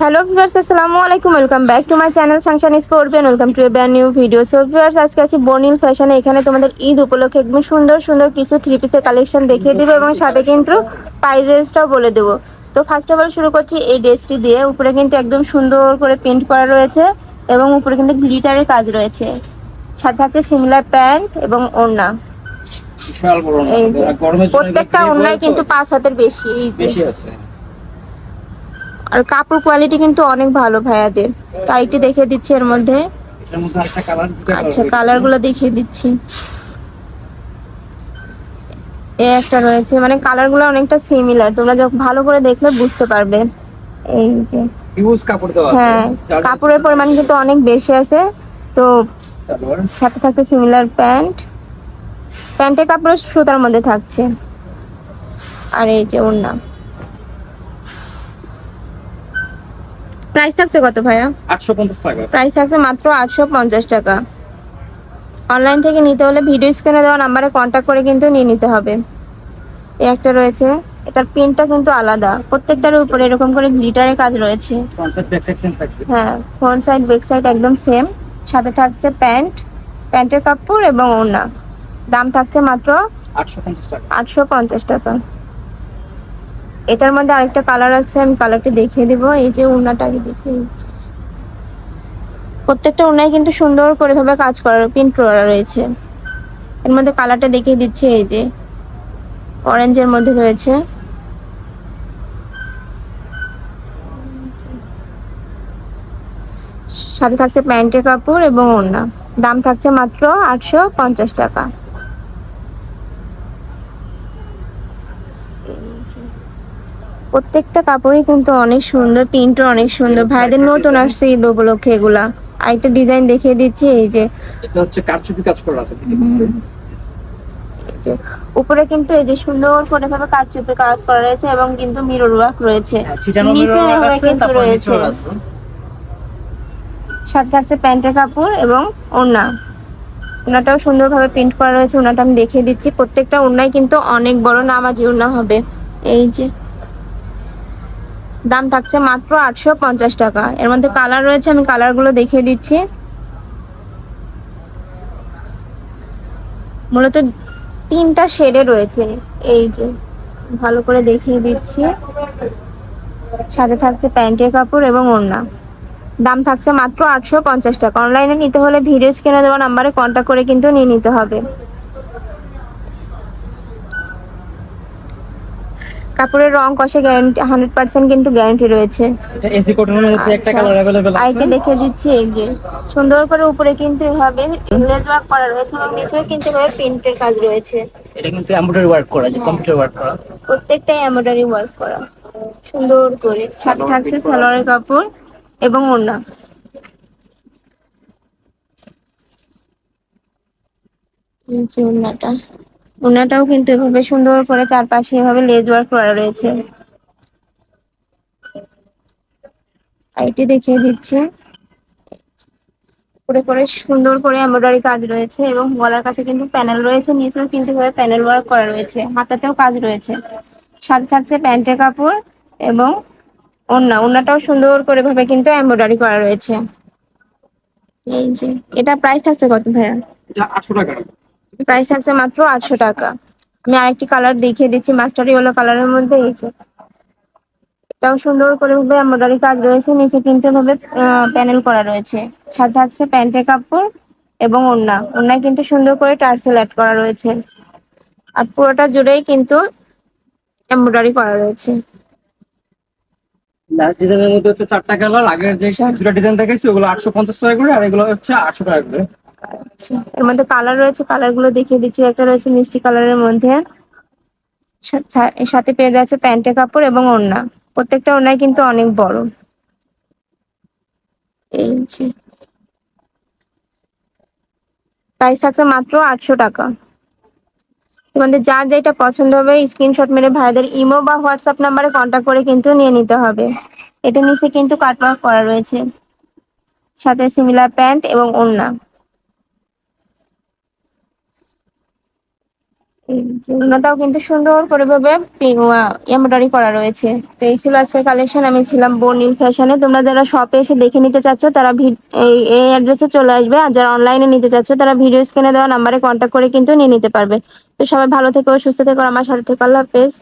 Hello viewers আসসালামু আলাইকুম। Welcome back to my channel সাংশান স্পোর্টবেন welcome to a brand new video so viewers আজকে আছি বর্নিল ফ্যাশনে এখানে তোমাদের ঈদ উপলক্ষে একদম সুন্দর সুন্দর কিছু থ্রি পিসের কালেকশন দেখিয়ে দেবো এবং সাথে কিন্তু প্রাইজেসটাও বলে দেবো। তো ফার্স্ট অফ অল শুরু করছি এই ড্রেসটি দিয়ে। উপরে কিন্তু একদম সুন্দর করে প্রিন্ট করা রয়েছে এবং উপরে কিন্তু গ্লিটারের কাজ রয়েছে। সাথে সাথে সিমিলার প্যান্ট এবং ওড়না। এই যে প্রত্যেকটা ওড়নায় কিন্তু পাঁচ হাতের বেশি এই যে। বেশি আছে। আর কাপড় কোয়ালিটি কিন্তু অনেক ভালো ভাইয়াদের। তাই একটু দেখে দিচ্ছি এর মধ্যে। আচ্ছা কালারগুলো দেখিয়ে দিচ্ছি। এ একটা রয়েছে মানে কালারগুলো অনেকটা সিমিলার তোমরা যখন ভালো করে দেখলে বুঝতে পারবে। এই যে। হ্যাঁ কাপড়ের পরিমাণ কিন্তু অনেক বেশি আছে। তো সাথে থাকতে সিমিলার প্যান্ট। প্যান্টের কাপড় সুতার মধ্যে থাকছে। আর এই যে ওড়না। প্রাইস থাকছে কত ভাইয়া? 850 টাকা। প্রাইস থাকছে মাত্র আটশো পঞ্চাশ টাকা। অনলাইন থেকে নিতে হলে ভিডিও স্ক্রিনে দেওয়া নাম্বারে কন্ট্যাক্ট করে কিন্তু নিয়ে নিতে হবে। এই একটা রয়েছে এটার প্রিন্টটা কিন্তু আলাদা। প্রত্যেকটার উপরে এরকম করে গ্লিটারের কাজ রয়েছে। হ্যাঁ ফ্রন্ট সাইড ব্যাক সাইড একদম সেম সাথে থাকছে প্যান্ট প্যান্টের কাপড় এবং ওড়না। দাম থাকছে মাত্র 850 টাকা। আটশো পঞ্চাশ টাকা। এটার মধ্যে আরেকটা কালার আছে, আমি কালারটা দেখিয়ে দিব। এই যে উন্নাটাকে দেখিয়ে দিচ্ছি। প্রত্যেকটা উন্নায় কিন্তু সুন্দর করে ভাবে কাজ করা প্রিন্ট করা রয়েছে। এর মধ্যে কালারটা দেখিয়ে দিচ্ছে, এই যে অরেঞ্জের মধ্যে রয়েছে। সাথে থাকছে প্যান্টের কাপড় এবং ওড়না। দাম থাকছে মাত্র আটশো পঞ্চাশ টাকা। প্রত্যেকটা কাপড়ই কিন্তু অনেক সুন্দর প্রিন্টও অনেক সুন্দর। ভাইদের নতুন আসছে ঈদ উপলক্ষে এগুলা। আরেকটা ডিজাইন দেখিয়ে দিচ্ছি এই যে এটা হচ্ছে কারচুপি কাজ করা আছে উপরে কিন্তু এই যে সুন্দর করে ভাবে কারচুপি কাজ করা রয়েছে এবং কিন্তু মিরর ওয়ার্ক রয়েছে। নিচে মিরর কিন্তু রয়েছে। আছে। সাথে থাকছে প্যান্টের কাপড় এবং ওড়না। ওনাটাও সুন্দরভাবে প্রিন্ট করা রয়েছে ওনাটা আমি দেখিয়ে দিচ্ছি। প্রত্যেকটা ওড়নাই কিন্তু অনেক বড় নামাজি ওড়না হবে। এই যে দাম থাকছে মাত্র আটশো পঞ্চাশ টাকা। এর মধ্যে কালার রয়েছে, আমি কালারগুলো দেখিয়ে দিচ্ছি। মূলত তিনটা শেডে রয়েছে। এই যে, ভালো করে দেখিয়ে দিচ্ছি। সাথে থাকছে প্যান্টের কাপড় এবং ওড়না। দাম থাকছে মাত্র আটশো পঞ্চাশ টাকা। অনলাইনে নিতে হলে ভিডিও স্ক্রিনে দেওয়া নাম্বারে কন্ট্যাক্ট করে কিন্তু নিয়ে নিতে হবে। কাপড়ের রং কষে গ্যারান্টি হান্ড্রেড পার্সেন্ট কিন্তু গ্যারান্টি রয়েছে এটা এসি কটনের মধ্যে একটা আচ্ছা। কালার अवेलेबल আছে আইটা দেখে দিচ্ছি এই যে সুন্দর করে উপরে কিন্তু এভাবে লেজ ওয়ার্ক করা রয়েছে এবং নিচেও কিন্তু এভাবে প্রিন্টের কাজ রয়েছে এটা কিন্তু এমব্রয়ডারি ওয়ার্ক করা যে কম্পিউটার ওয়ার্ক করা প্রত্যেকটাই এমব্রয়ডারি ওয়ার্ক করা সুন্দর করে সাথে সালোয়ার থাকছে print করা সালোয়ারের কাপড় এবং ওড়না এই যে ওড়নাটা ওড়নাটাও কিন্তু এভাবে সুন্দর করে চারপাশে এভাবে লেজ ওয়ার্ক করা রয়েছে। আইটি দেখিয়ে দিচ্ছে। করে করে সুন্দর করে এমব্রয়ডারি কাজ রয়েছে এবং গলার কাছে কিন্তু প্যানেল রয়েছে, নিচেও কিন্তু এভাবে প্যানেল ওয়ার্ক করা রয়েছে, হাতাতেও কাজ রয়েছে। সাথে থাকছে প্যান্টের কাপড় এবং ওড়না, ওড়নাটাও সুন্দর করে ভাবে কিন্তু এমব্রয়ডারি করা রয়েছে। এই যে, এটা প্রাইস থাকছে কত ভাইয়া? 800 টাকা। প্রাইস থাকছে মাত্র আটশো টাকা। আমি আরেকটি কালার দেখিয়ে দিচ্ছি মাস্টার ইয়েলো কালারের মধ্যে এই যে। এটাও সুন্দর করে ভাবে এমব্রয়ডারি কাজ রয়েছে নিচে কিন্তু ভাবে প্যানেল করা রয়েছে। সাথে থাকছে প্যান্টের কাপড় এবং ওড়না। ওড়নায় কিন্তু সুন্দর করে টার্সেল অ্যাড করা রয়েছে। আর পুরোটা জুড়েই কিন্তু এমব্রয়ডারি করা রয়েছে। লাস্ট ডিজাইনের মধ্যে হচ্ছে চারটা কালার আগের যে আচ্ছা। দুটো ডিজাইন দেখাইছি ওগুলো 850 টাকা করে আর এগুলো হচ্ছে 800 টাকা করে। এর মধ্যে কালার রয়েছে কালারগুলো দেখিয়ে দিচ্ছি। একটা রয়েছে মিষ্টি কালারের মধ্যে। সাথে পেয়ে যাচ্ছে প্যান্টের কাপড় এবং ওড়না। প্রত্যেকটা ওড়নায় কিন্তু অনেক বড়। এই যে। প্রাইস থাকছে মাত্র আটশো টাকা। তোমাদের যার যেটা পছন্দ হবে স্ক্রিনশট মেরে ভাইদের ইমো বা হোয়াটসঅ্যাপ নাম্বারে কন্ট্যাক্ট করে কিন্তু নিয়ে নিতে হবে। এটা নিচে কিন্তু কাটওয়ার্ক করা রয়েছে। সাথে সিমিলার প্যান্ট এবং ওড়না। ওনাটাও কিন্তু সুন্দর করে ভাবে এমব্রয়ডারি করা রয়েছে। তো এই ছিল আজকের কালেকশন আমি ছিলাম বর্নিল ফ্যাশনে তোমরা যারা শপে এসে দেখে নিতে চাচ্ছ, তারা এই অ্যাড্রেসে চলে আসবে। আর যারা অনলাইনে নিতে চাচ্ছ, তারা ভিডিও স্ক্রিনে দেওয়া নাম্বারে কন্ট্যাক্ট করে কিন্তু নিয়ে নিতে পারবে। তো সবাই ভালো থেকো, সুস্থ থেকো আমার সাথে থেকো। আল্লাহ হাফেজ।